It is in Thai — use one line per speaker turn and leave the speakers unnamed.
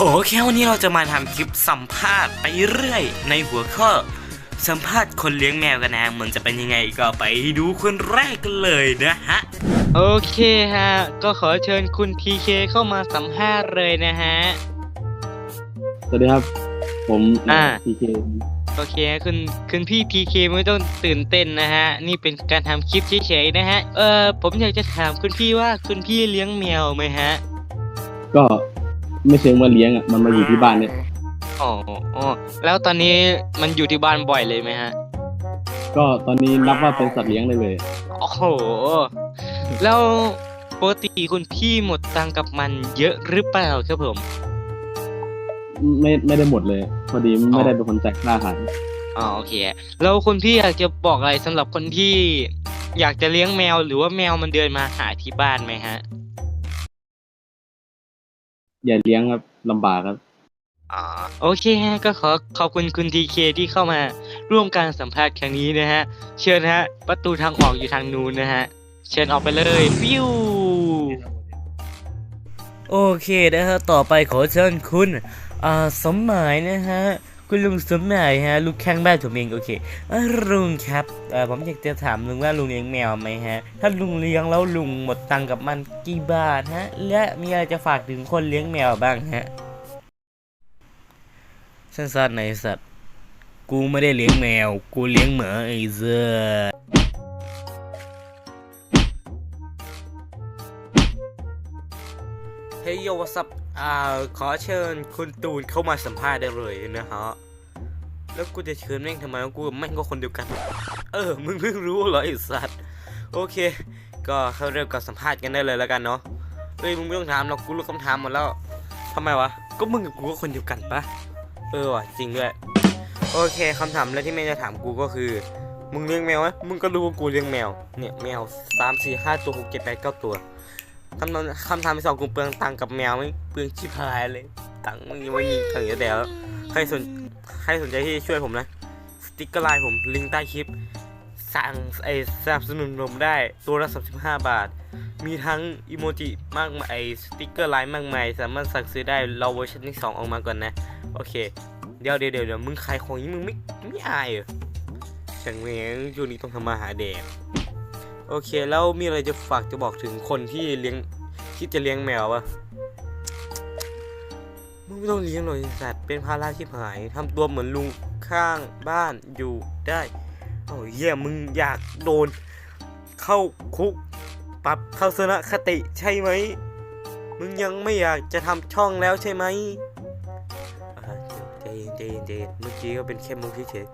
โอเควันนี้เราจะมาทำคลิปสัมภาษณ์ไปเรื่อย ในหัวข้อ สัมภาษณ์คนเลี้ยงแมวกันนะมันจะเป็นยังไงก็ไปดูคนแรกกันเลยนะฮะ
โอเคฮะ ก็ขอเชิญคุณ PK เข้ามาสัมภาษณ์เลยนะฮะ
สวัสดีครับ ผม
อ่า
พีเค
โอเคคุณคุณพี่ PK ไม่ต้องตื่นเต้นนะฮะ นี่เป็นการทำคลิปเฉยๆนะฮะ เออผมอยากจะถามคุณพี่ว่าคุณพี่เลี้ยงแมวไหมฮะ
ก็ ไม่เชิงว่าเลี้ยงอะมันมาอยู่ที่บ้านเนี่ย
อ๋ออ๋อแล้วตอนนี้มันอยู่ที่บ้านบ่อยเลยไหมฮะ
ก็ตอนนี้นับว่าเป็นสัตว์เลี้ยงได้เลย
โอ้โห แล้วปกติคุณพี่หมดตังค์กับมันเยอะหรือเปล่าครับผม
ไม่ไม่ได้หมดเลย พอดี
อ๋
ไม่
อ
ได้เป็นคนจ่ายค่าอาหาร
อ๋อโอเค แล้วคุณพี่อยากจะบอกอะไรสำหรับคนที่อยากจะเลี้ยงแมวหรือว่าแมวมันเดินมาหาที่บ้านไหมฮะ
อย่าเลี้ยงครับลำบากครับ
อ๋อโอเคฮะก็ขอขอบคุณคุณทีเคที่เข้ามาร่วมการสัมภาษณ์ครั้งนี้นะฮะ เชิญฮะ ประตูทางออกอยู่ทางนู้นนะฮะ เชิญออกไปเลยฟิว
โอเคนะฮะ ต่อไปขอเชิญคุณอ่าสมหมายนะฮะ คุณลุงสมหมายฮะลูกข้างบ้านผมเองโอเคลุงครับผมอยากจะถามลุงว่าลุงเลี้ยงแมวไหมฮะ ถ้าลุงเลี้ยงแล้วลุงหมดตังกับมันกี่บาทฮะ และมีอะไรจะฝากถึงคนเลี้ยงแมวบ้างฮะสั้นๆในสัตว์ กูไม่ได้เลี้ยงแมว กูเลี้ยงหมาไอ้เจ้า ฮ้ยโยวัสับอ่าขอเชิญคุณตูนเข้ามาสัมภาษณ์ได้เลยนะฮะ แล้วกูจะเชิญแม่งทำไมวะกูแม่งก็คนเดียวกัน เออ มึงเพิ่งรู้เหรอไอ้สัตว์ โอเค ก็เข้าเริ่มกับสัมภาษณ์กันได้เลยแล้วกันเนาะ เฮ้ยมึงไม่ต้องถามหรอกกูรู้คำถามหมดแล้วทำไมวะ ก็มึงกับกูก็คนเดียวกันปะเออว่ะจริงด้วย โอเคคำถามแรกที่แม่จะถามกูก็คือ มึงเลี้ยงแมวไหมมึงก็รู้ว่ากูเลี้ยงแมว เนี่ยแมวสามสี่ห้าตัวหกเจ็ดแปดเก้าตัว คำถามคำถามที่สองกูเปลืองตังกับแมวไหมเปลืองชิบหายเลย ตังมันยังไม่มีตังเยอะแล้วใครสนใครสนใจที่ช่วยผมนะ สติ๊กเกอร์ไลน์ผมลิงก์ใต้คลิป สั่งไอสนับสนุนผมได้ตัวละ35 บาท มีทั้งอีโมจิมากมายสติ๊กเกอร์ไลน์มากมาย สามารถสั่งซื้อได้รอเวอร์ชันที่ 2 ออกมาก่อนนะ โอเค เดี๋ยวเดี๋ยวเดี๋ยวเดี๋ยวมึงขายของนี้มึงไม่ไม่อายเหรอช่างแม่งช่วงนี้ต้องทำมาหาแดก โอเค แล้วมีอะไรจะฝากจะบอกถึงคนที่เลี้ยงคิดจะเลี้ยงแมวปะมึงไม่ต้องเลี้ยงหรอกไอ้สัตว์เป็นภาระที่หายทำตัวเหมือนลุงข้างบ้านอยู่ได้โอ้ยเหี้ยมึงอยากโดน เข้าคุกปรับเข้าสนคติใช่ไหม มึงยังไม่อยากจะทำช่องแล้วใช่ไหมใจเย็นใจเย็นใจเย็นเมื่อกี้ก็เป็นแค่มุกเฉย